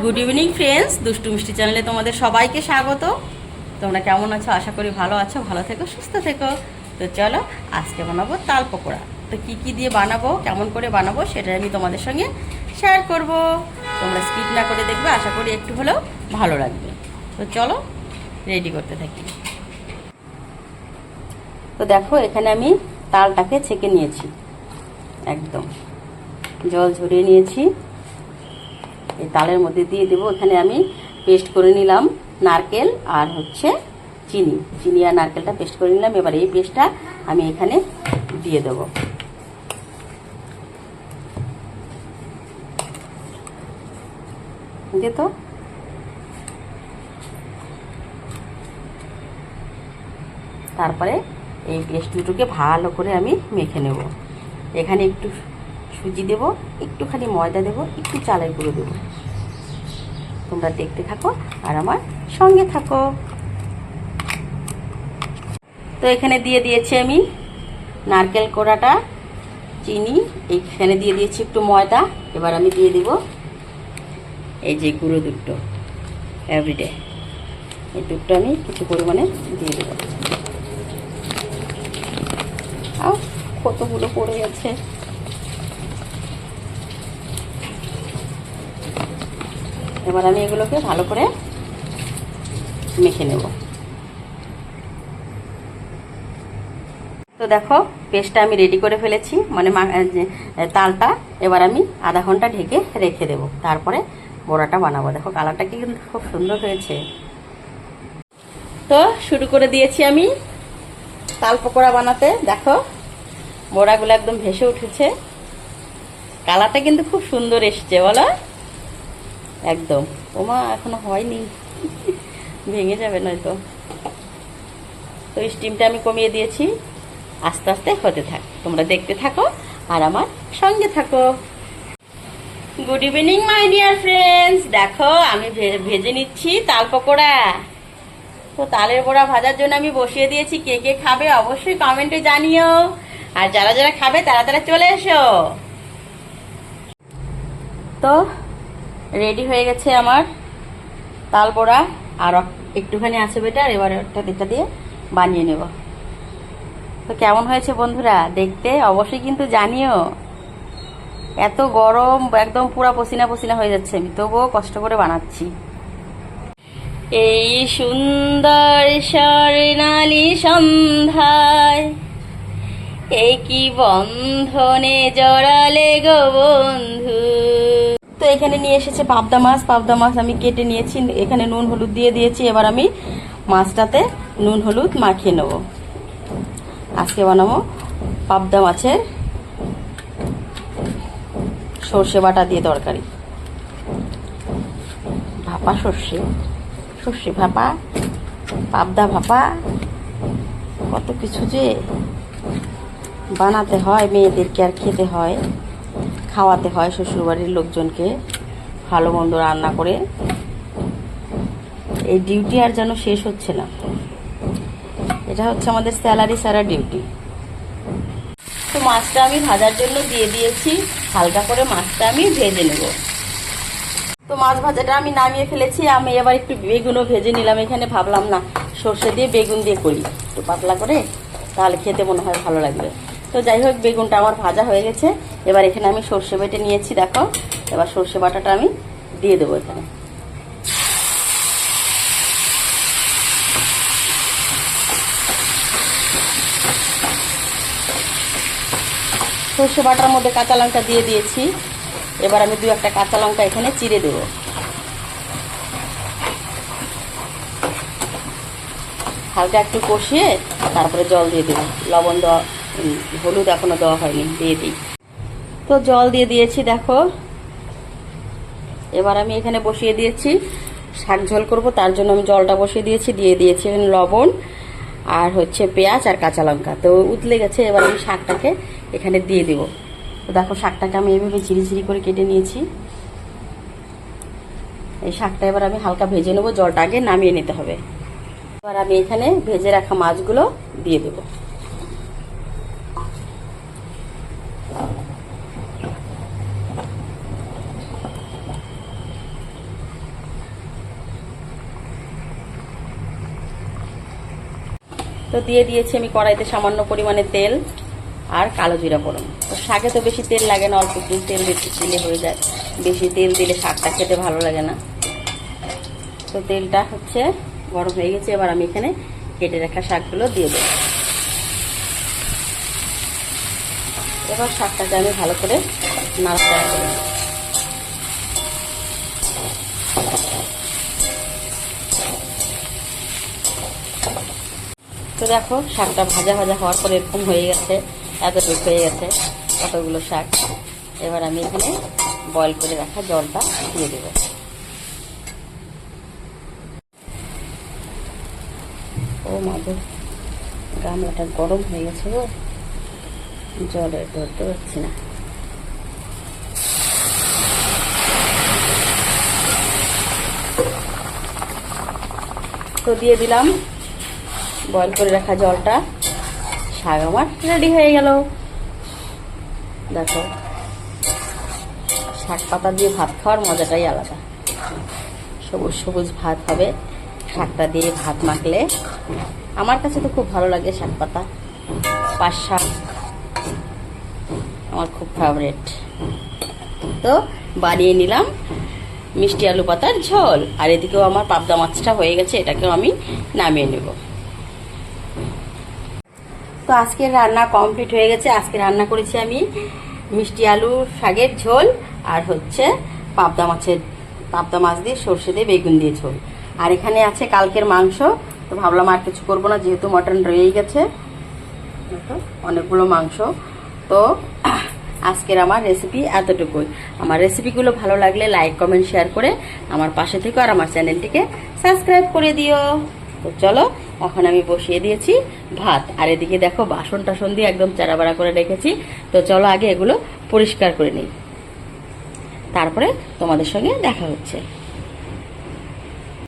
Good evening friends দুষ্টু মিষ্টি চ্যানেলে তোমাদের সবাইকে স্বাগত। তোমরা কেমন আছো? আশা করি ভালো আছো, ভালো থেকো, সুস্থ থেকো। তো চলো, আজকে বানাবো তাল পকোড়া। তো কি কি দিয়ে বানাবো, কেমন করে বানাবো সেটা আমি তোমাদের সঙ্গে শেয়ার করব। তোমরা স্কিপ না করে দেখবে, আশা করি একটু হলেও ভালো লাগবে। তো চলো রেডি করতে থাকি। তো দেখো, এখানে আমি তালটাকে ছেঁকে নিয়েছি। একদম। জল ঝরিয়ে নিয়েছি। এই তালের মধ্যে দিয়ে দেবো। এখানে আমি পেস্ট করে নিলাম নারকেল আর হচ্ছে চিনি। চিনি আর নারকেলটা পেস্ট করে নিলাম। এবার এই পেস্টটা আমি এখানে দিয়ে দেবো। তো। তারপরে এই পেস্ট দুটোকে ভালো করে আমি মেখে নেব। এখানে একটু সুজি দেব, একটুখানি ময়দা দেব, একটু চালের গুঁড়ো দেবো। তোমরা দেখতে থাকো আর আমার সঙ্গে থাকো। তো এখানে দিয়ে দিয়েছি আমি নারকেল কোড়াটা, চিনি এইখানে দিয়ে দিয়েছি একটু ময়দা, এবার আমি দিয়ে দিব এই যে গুঁড়ো দুধটো এভরিডে এই দুধটা আমি কিছু পরিমাণে দিয়ে দেবো। কতগুলো পড়ে গেছে এবার আমি এগুলোকে ভালো করে মেখে নেব। তো দেখো, পেস্টটা আমি রেডি করে ফেলেছি। মানে তালটা এবার আমি আধা ঘণ্টা ঢেকে রেখে দেব। তারপরে বড়াটা বানাবো। দেখো, কালারটা কিন্তু খুব সুন্দর হয়েছে। তো শুরু করে দিয়েছি আমি তাল পকোড়া বানাতে। দেখো, বড়াগুলো একদম ভেসে উঠেছে। কালারটা কিন্তু খুব সুন্দর এসছে, বলো। একদম। ওমা, এখনও হয়নি। ভেঙে যাবে নয়তো। তো স্টিমটা আমি কমিয়ে দিয়েছি। আস্তে আস্তে হতে থাক। তোমরা দেখতে থাকো আর আমার সঙ্গে থাকো। Good evening my dear friends দেখো, আমি ভেজে নিচ্ছি তাল পকোড়া। তো তালের বড়া ভাজার জন্য আমি বসিয়ে দিয়েছি। কে কে খাবে অবশ্যই কমেন্টে জানিও। আর যারা যারা খাবে, তারা তারা চলে এসো। তো রেডি হয়ে গেছে আমার তাল বড়া, আর একটুখানি আছে বেটার এবার একটা দিকটা দিয়ে বানিয়ে নেব। তো কেমন হয়েছে বন্ধুরা? দেখতে অবশ্যই কিন্তু জানিও। এত গরম, একদম পুরা পসিনা পসিনা হয়ে যাচ্ছে। আমি তবুও কষ্ট করে বানাচ্ছি। এই সুন্দর স্বর্ণালী সন্ধ্যায় এই কি বন্ধনে জড়ালে গো বন্ধু? এখানে নিয়ে এসেছে পাবদা মাছ। পাবদা মাছ আমি কেটে নিয়েছি, এখানে নুন, হলুদ দিয়ে দিয়েছি। এবার আমি মাছটাতে নুন, হলুদ মাখিয়ে নেব। আজকে বানাবো পাবদা মাছের সর্ষে বাটা দিয়ে তরকারি। ভাপা সর্ষে সর্ষে ভাপা, পাবদা ভাপা, কত কিছু যে বানাতে হয়, মেয়েদেরকে আর খেতে হয়, খাওয়াতে হয় শ্বশুরবাড়ির লোকজনকে। ভালো মন্দ রান্না করে। এই ডিউটি আর যেন শেষ হচ্ছে না। এটা হচ্ছে আমাদের স্যালারি সারা ডিউটি তো মাছটা আমি ভাজার জন্য দিয়ে দিয়েছি। হালকা করে মাছটা আমি ভেজে নেব। তো মাছ ভাজাটা আমি নামিয়ে ফেলেছি। আমি এবার একটু বেগুনও ভেজে নিলাম। এখানে ভাবলাম, না, সর্ষে দিয়ে বেগুন দিয়ে করি। একটু পাতলা করে, তাহলে খেতে মনে হয় ভালো লাগবে। তো যাই হোক, বেগুনটা আমার ভাজা হয়ে গেছে। এবার এখানে আমি সর্ষে বেটে নিয়েছি, দেখো। এবার সর্ষে বাটাটা আমি দিয়ে দেবো এখানে। সর্ষে বাটার মধ্যে কাঁচা লঙ্কা দিয়ে দিয়েছি। এবার আমি দু একটা কাঁচা লঙ্কা এখানে চিড়ে দেব। হালকা একটু কষিয়ে তারপরে জল দিয়ে দেবো। লবণ দেওয়া হলুদ এখনও দেওয়া হয়নি, দিয়ে দিই। তো জল দিয়ে দিয়েছি, দেখো। এবার আমি এখানে বসিয়ে দিয়েছি। শাক ঝোল করব, তার জন্য আমি জলটা বসিয়ে দিয়েছি, দিয়ে দিয়েছি লবণ আর হচ্ছে পেঁয়াজ আর কাঁচা লঙ্কা। তো উতলে গেছে, এবার আমি শাকটাকে এখানে দিয়ে দেবো। তো দেখো শাকটাকে আমি এভাবে ঝিরি ঝিরি করে কেটে নিয়েছি। এই শাকটা এবার আমি হালকা ভেজে নেব, জলটা আগে নামিয়ে নিতে হবে। এবার আমি এখানে ভেজে রাখা মাছগুলো দিয়ে দেবো। তো দিয়ে দিয়েছি আমি কড়াইতে সামান্য পরিমাণে তেল আর কালো জিরা ফোড়ন। তো শাকে তো বেশি তেল লাগে না, অল্প একটু তেল বেশি দিলে হয়ে যায়। বেশি তেল দিলে শাকটা খেতে ভালো লাগে না। তো তেলটা হচ্ছে গরম হয়ে গেছে, এবার আমি এখানে কেটে রাখা শাকগুলো দিয়ে দেবো। এবার শাকটাকে আমি ভালো করে নাড়াচাড়া করে তো দেখো শাকটা ভাজা ভাজা হওয়ার পরে এরকম হয়ে গেছে, এতটুকু হয়ে গেছে, কতগুলো শাক। এবার আমি এখানে বয়েল করে রাখা জলটা দিয়ে দেবো। ও মাদুর গামলাটা গরম হয়ে গেছে গো। জলে ধরতে পারছি না। তো দিয়ে দিলাম বয়ল করে রাখা জলটা। শাক আমার রেডি হয়ে গেল। দেখো, শাক পাতা দিয়ে ভাত খাওয়ার মজাটাই আলাদা। সবুজ সবুজ ভাত হবে, শাকটা দিয়ে ভাত মাখলে। আমার কাছে তো খুব ভালো লাগে শাক পাতা। পাঁচ শাক আমার খুব ফেভারেট তো বানিয়ে নিলাম মিষ্টি আলু পাতার ঝোল। আর এদিকেও আমার পাবদা মাছটা হয়ে গেছে, এটাকেও আমি নামিয়ে নেব। তো আজকের রান্না কমপ্লিট হয়ে গেছে। আজকে রান্না করেছি আমি মিষ্টি আলু, শাকের ঝোল আর হচ্ছে পাবদা মাছের, পাবদা মাছ দিয়ে সর্ষে দিয়ে বেগুন দিয়ে ঝোল। আর এখানে আছে কালকের মাংস, তো ভাবলাম আর কিছু করব না, যেহেতু মটন রয়েই গেছে অনেকগুলো মাংস। তো আজকের আমার রেসিপি এতটুকুই। আমার রেসিপিগুলো ভালো লাগলে লাইক কমেন্ট শেয়ার করে আমার পাশে থেকে আর আমার চ্যানেলটিকে সাবস্ক্রাইব করে দিও। তো চলো, এখন আমি বসিয়ে দিয়েছি ভাত। আর এদিকে দেখো, বাসন টাসন দিয়ে একদম চারাবাড়া করে রেখেছি। তো চলো আগে এগুলো পরিষ্কার করে নিই। তারপরে তোমাদের সঙ্গে দেখা হচ্ছে।